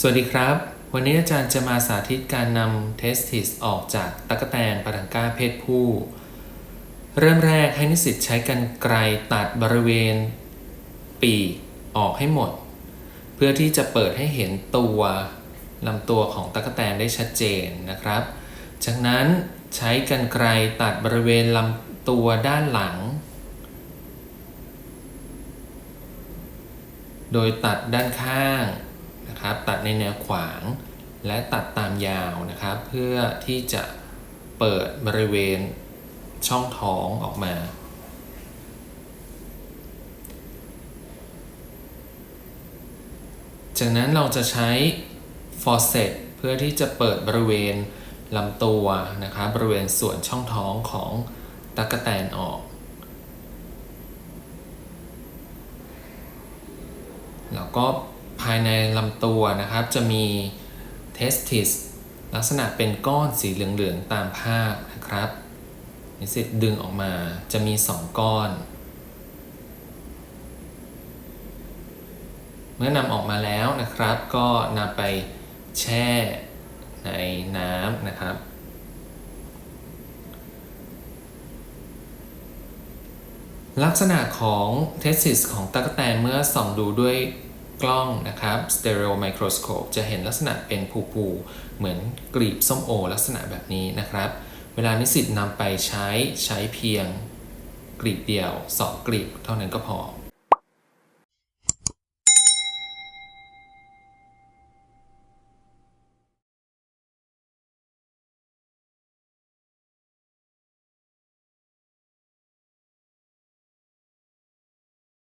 สวัสดีครับ วันนี้อาจารย์จะมาสาธิตการนำเทสติสออกจากตะกแตนปาทังก้าเพศผู้ เริ่มแรกให้นิสิตใช้กันไกรตัดบริเวณ ปีกออกให้หมด เพื่อที่จะเปิดให้เห็นตัวลำตัวของตะกแตนได้ชัดเจนนะครับ จากนั้นใช้กันไกรตัดบริเวณลำตัวด้านหลัง โดยตัดด้านข้าง นะครับ ตัดในแนวขวางและตัดตามยาวนะครับ เพื่อที่จะเปิดบริเวณช่องท้องออกมา จากนั้นเราจะใช้ฟอ c เซตเพื่อที่จะเปิดบริเวณลำตัวนะครับบริเวณส่วนช่องท้องของตั๊กแตนออก แล้วก็ายในลำตัวนะครับ จะมีเทสติสลักษณะเป็นก้อนสีเหลืองๆตามภาพนะครับนิสิตดึงออกมาจะมี 2 ก้อน เมื่อนำออกมาแล้วนะครับ ก็นำไปแช่ในน้ำนะครับ ลักษณะของเทสติสของตั๊กแตนเมื่อส่องดูด้วย กล้องนะครับ stereo microscope จะเห็นลักษณะเป็นผูๆเหมือนกลีบส้มโอ ลักษณะแบบนี้นะครับ เวลานิสิตนำไปใช้ใช้เพียงกลีบเดียว 2 กลีบเท่านั้นก็พอ